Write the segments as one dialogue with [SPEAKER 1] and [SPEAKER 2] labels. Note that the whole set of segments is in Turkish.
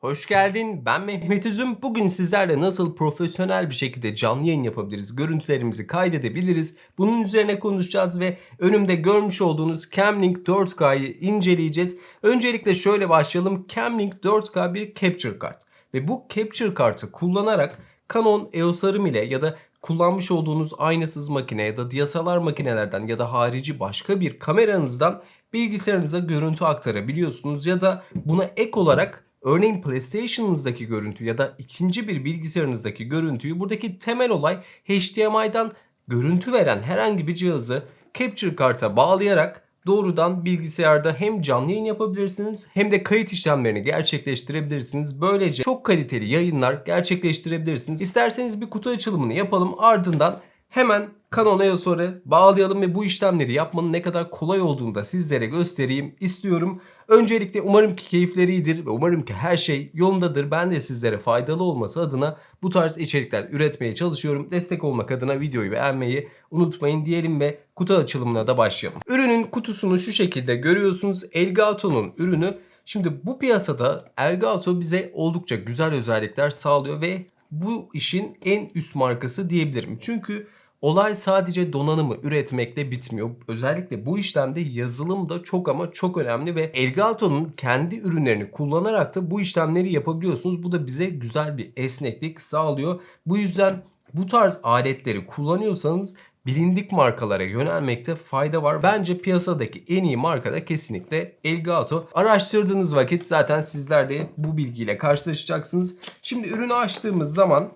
[SPEAKER 1] Hoş geldin. Ben Mehmet Üzüm. Bugün sizlerle nasıl profesyonel bir şekilde canlı yayın yapabiliriz, görüntülerimizi kaydedebiliriz. Bunun üzerine konuşacağız ve önümde görmüş olduğunuz Camlink 4K'yı inceleyeceğiz. Öncelikle şöyle başlayalım. Camlink 4K bir capture kart ve bu capture kartı kullanarak Canon EOS R ile ya da kullanmış olduğunuz aynasız makine ya da DSLR makinelerden ya da harici başka bir kameranızdan bilgisayarınıza görüntü aktarabiliyorsunuz ya da buna ek olarak Örneğin PlayStation'ınızdaki görüntü ya da ikinci bir bilgisayarınızdaki görüntüyü buradaki temel olay HDMI'dan görüntü veren herhangi bir cihazı capture karta bağlayarak doğrudan bilgisayarda hem canlı yayın yapabilirsiniz hem de kayıt işlemlerini gerçekleştirebilirsiniz. Böylece çok kaliteli yayınlar gerçekleştirebilirsiniz. İsterseniz bir kutu açılımını yapalım ardından Hemen Canon EOS'ları bağlayalım ve bu işlemleri yapmanın ne kadar kolay olduğunu da sizlere göstereyim istiyorum. Öncelikle umarım ki keyifleri ve umarım ki her şey yolundadır. Ben de sizlere faydalı olması adına bu tarz içerikler üretmeye çalışıyorum. Destek olmak adına videoyu beğenmeyi unutmayın diyelim ve kutu açılımına da başlayalım. Ürünün kutusunu şu şekilde görüyorsunuz. Elgato'nun ürünü. Şimdi bu piyasada Elgato bize oldukça güzel özellikler sağlıyor ve bu işin en üst markası diyebilirim. Çünkü olay sadece donanımı üretmekle bitmiyor. Özellikle bu işlemde yazılım da çok ama çok önemli ve Elgato'nun kendi ürünlerini kullanarak da bu işlemleri yapabiliyorsunuz. Bu da bize güzel bir esneklik sağlıyor. Bu yüzden bu tarz aletleri kullanıyorsanız bilindik markalara yönelmekte fayda var. Bence piyasadaki en iyi marka da kesinlikle Elgato. Araştırdığınız vakit zaten sizler de bu bilgiyle karşılaşacaksınız. Şimdi ürünü açtığımız zaman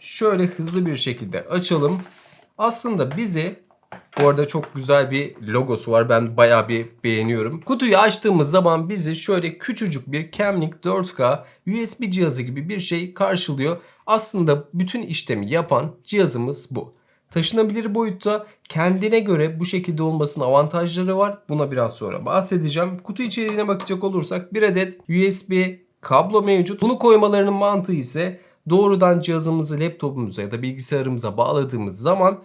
[SPEAKER 1] şöyle hızlı bir şekilde açalım. Aslında bizi bu arada çok güzel bir logosu var. Ben bayağı bir beğeniyorum. Kutuyu açtığımız zaman bizi şöyle küçücük bir Camlink 4K USB cihazı gibi bir şey karşılıyor. Aslında bütün işlemi yapan cihazımız bu. Taşınabilir boyutta kendine göre bu şekilde olmasının avantajları var. Buna biraz sonra bahsedeceğim. Kutu içeriğine bakacak olursak bir adet USB kablo mevcut. Bunu koymalarının mantığı ise doğrudan cihazımızı laptopumuza ya da bilgisayarımıza bağladığımız zaman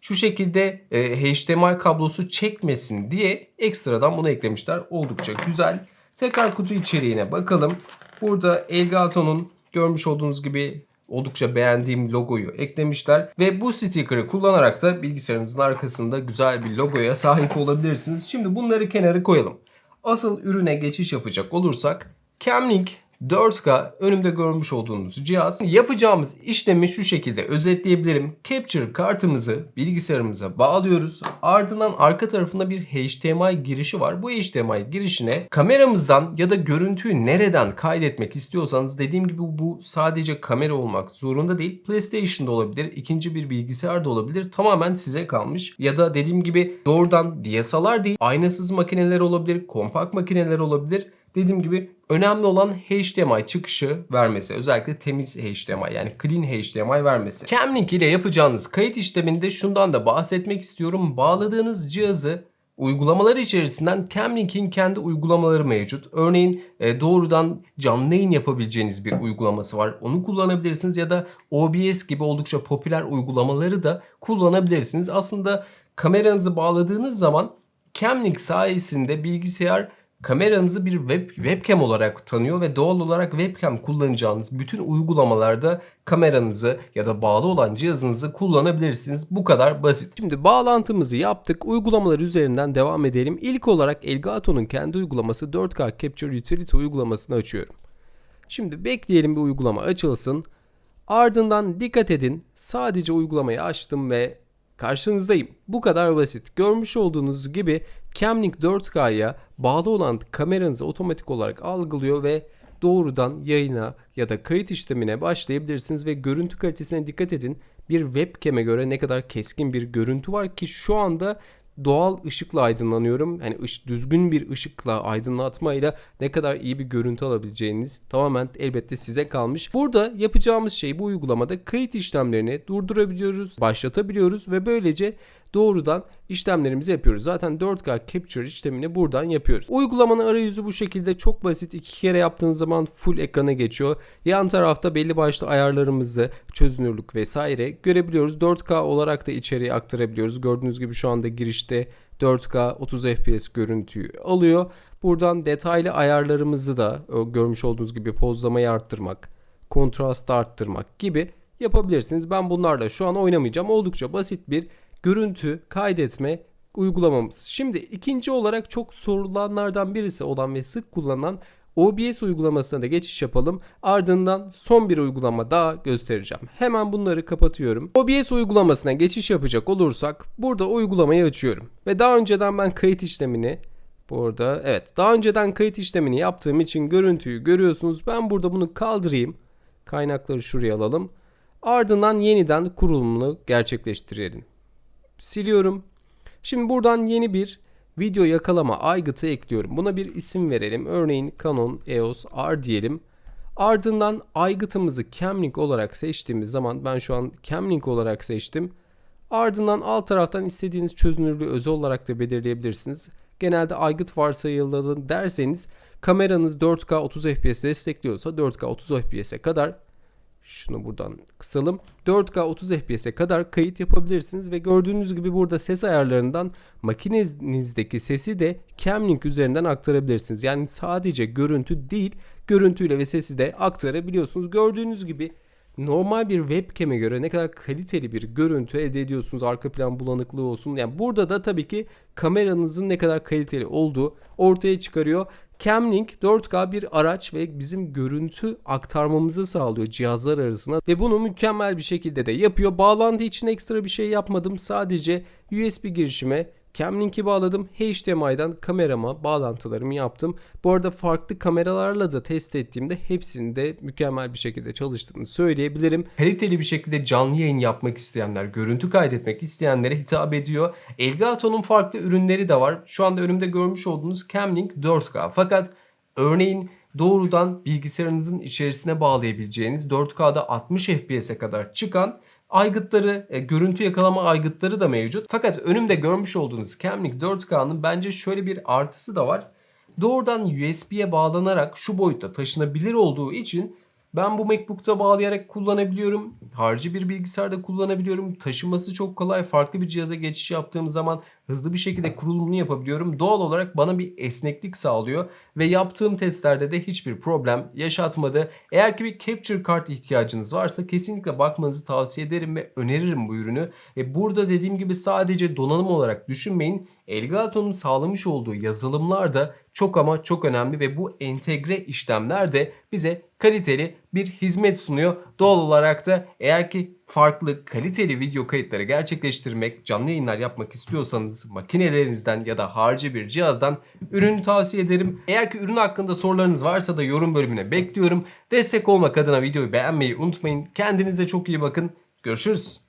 [SPEAKER 1] şu şekilde e, HDMI kablosu çekmesin diye ekstradan bunu eklemişler. Oldukça güzel. Tekrar kutu içeriğine bakalım. Burada Elgato'nun görmüş olduğunuz gibi oldukça beğendiğim logoyu eklemişler. Ve bu sticker'ı kullanarak da bilgisayarınızın arkasında güzel bir logoya sahip olabilirsiniz. Şimdi bunları kenara koyalım. Asıl ürüne geçiş yapacak olursak Camlink 4K önümde görmüş olduğunuz cihaz. Yapacağımız işlemi şu şekilde özetleyebilirim. Capture kartımızı bilgisayarımıza bağlıyoruz. Ardından arka tarafında bir HDMI girişi var. Bu HDMI girişine kameramızdan ya da görüntüyü nereden kaydetmek istiyorsanız dediğim gibi bu sadece kamera olmak zorunda değil. PlayStation'da olabilir, ikinci bir bilgisayar da olabilir. Tamamen size kalmış. Ya da dediğim gibi doğrudan DSLR değil, aynasız makineler olabilir, kompakt makineler olabilir. Dediğim gibi önemli olan HDMI çıkışı vermesi. Özellikle temiz HDMI yani clean HDMI vermesi. Camlink ile yapacağınız kayıt işleminde şundan da bahsetmek istiyorum. Bağladığınız cihazı Uygulamalar içerisinden Camlink'in kendi uygulamaları mevcut. Örneğin e, doğrudan canlı yayın yapabileceğiniz bir uygulaması var. Onu kullanabilirsiniz ya da OBS gibi oldukça popüler uygulamaları da kullanabilirsiniz. Aslında kameranızı bağladığınız zaman Camlink sayesinde bilgisayar kameranızı bir web, webcam olarak tanıyor ve doğal olarak webcam kullanacağınız bütün uygulamalarda kameranızı ya da bağlı olan cihazınızı kullanabilirsiniz. Bu kadar basit. Şimdi bağlantımızı yaptık. Uygulamalar üzerinden devam edelim. İlk olarak Elgato'nun kendi uygulaması 4K Capture Utility uygulamasını açıyorum. Şimdi bekleyelim bir uygulama açılsın. Ardından dikkat edin sadece uygulamayı açtım ve karşınızdayım. Bu kadar basit. Görmüş olduğunuz gibi Camlink 4K'ya bağlı olan kameranızı otomatik olarak algılıyor ve doğrudan yayına ya da kayıt işlemine başlayabilirsiniz ve görüntü kalitesine dikkat edin. Bir webcam'e göre ne kadar keskin bir görüntü var ki şu anda doğal ışıkla aydınlanıyorum. Hani ış, düzgün bir ışıkla aydınlatmayla ne kadar iyi bir görüntü alabileceğiniz tamamen elbette size kalmış. Burada yapacağımız şey bu uygulamada kayıt işlemlerini durdurabiliyoruz, başlatabiliyoruz ve böylece doğrudan işlemlerimizi yapıyoruz. Zaten 4K Capture işlemini buradan yapıyoruz. Uygulamanın arayüzü bu şekilde çok basit. İki kere yaptığınız zaman full ekrana geçiyor. Yan tarafta belli başlı ayarlarımızı, çözünürlük vesaire görebiliyoruz. 4K olarak da içeriye aktarabiliyoruz. Gördüğünüz gibi şu anda girişte 4K 30 FPS görüntüyü alıyor.
[SPEAKER 2] Buradan detaylı ayarlarımızı da görmüş olduğunuz gibi pozlamayı arttırmak, kontrastı arttırmak gibi yapabilirsiniz. Ben bunlarla şu an oynamayacağım. Oldukça basit bir görüntü kaydetme uygulamamız. Şimdi ikinci olarak çok sorulanlardan birisi olan ve sık kullanılan OBS uygulamasına da geçiş yapalım. Ardından son bir uygulama daha göstereceğim. Hemen bunları kapatıyorum. OBS uygulamasına geçiş yapacak olursak burada uygulamayı açıyorum. Ve daha önceden ben kayıt işlemini burada evet daha önceden kayıt işlemini yaptığım için görüntüyü görüyorsunuz. Ben burada bunu kaldırayım. Kaynakları şuraya alalım. Ardından yeniden kurulumunu gerçekleştirelim. Siliyorum. Şimdi buradan yeni bir video yakalama aygıtı ekliyorum. Buna bir isim verelim. Örneğin Canon EOS R diyelim. Ardından aygıtımızı Camlink olarak seçtiğimiz zaman ben şu an Camlink olarak seçtim. Ardından alt taraftan istediğiniz çözünürlüğü özel olarak da belirleyebilirsiniz. Genelde aygıt varsayılı derseniz kameranız 4K 30 FPS destekliyorsa 4K 30 FPS'e kadar şunu buradan kısalım. 4K 30 FPS'e kadar kayıt yapabilirsiniz ve gördüğünüz gibi burada ses ayarlarından makinenizdeki sesi de Camlink üzerinden aktarabilirsiniz. Yani sadece görüntü değil, görüntüyle ve sesi de aktarabiliyorsunuz. Gördüğünüz gibi normal bir webcam'e göre ne kadar kaliteli bir görüntü elde ediyorsunuz. Arka plan bulanıklığı olsun. Yani burada da tabii ki kameranızın ne kadar kaliteli olduğu ortaya çıkarıyor. Camlink 4K bir araç ve bizim görüntü aktarmamızı sağlıyor cihazlar arasında ve bunu mükemmel bir şekilde de yapıyor. Bağlantı için ekstra bir şey yapmadım. Sadece USB girişime Camlink'i bağladım. HDMI'den kamerama bağlantılarımı yaptım. Bu arada farklı kameralarla da test ettiğimde hepsinde mükemmel bir şekilde çalıştığını söyleyebilirim.
[SPEAKER 1] Kaliteli bir şekilde canlı yayın yapmak isteyenler, görüntü kaydetmek isteyenlere hitap ediyor. Elgato'nun farklı ürünleri de var. Şu anda önümde görmüş olduğunuz Camlink 4K. Fakat örneğin doğrudan bilgisayarınızın içerisine bağlayabileceğiniz 4K'da 60 FPS'e kadar çıkan aygıtları, e, görüntü yakalama aygıtları da mevcut. Fakat önümde görmüş olduğunuz Camlink 4K'nın bence şöyle bir artısı da var. Doğrudan USB'ye bağlanarak şu boyutta taşınabilir olduğu için ben bu MacBook'ta bağlayarak kullanabiliyorum. Harcı bir bilgisayarda kullanabiliyorum. Taşıması çok kolay. Farklı bir cihaza geçiş yaptığım zaman hızlı bir şekilde kurulumunu yapabiliyorum. Doğal olarak bana bir esneklik sağlıyor ve yaptığım testlerde de hiçbir problem yaşatmadı. Eğer ki bir capture card ihtiyacınız varsa kesinlikle bakmanızı tavsiye ederim ve öneririm bu ürünü. Ve burada dediğim gibi sadece donanım olarak düşünmeyin. Elgato'nun sağlamış olduğu yazılımlar da çok ama çok önemli ve bu entegre işlemler de bize kaliteli bir hizmet sunuyor. Doğal olarak da eğer ki farklı kaliteli video kayıtları gerçekleştirmek, canlı yayınlar yapmak istiyorsanız makinelerinizden ya da harcı bir cihazdan ürünü tavsiye ederim. Eğer ki ürün hakkında sorularınız varsa da yorum bölümüne bekliyorum. Destek olmak adına videoyu beğenmeyi unutmayın. Kendinize çok iyi bakın. Görüşürüz.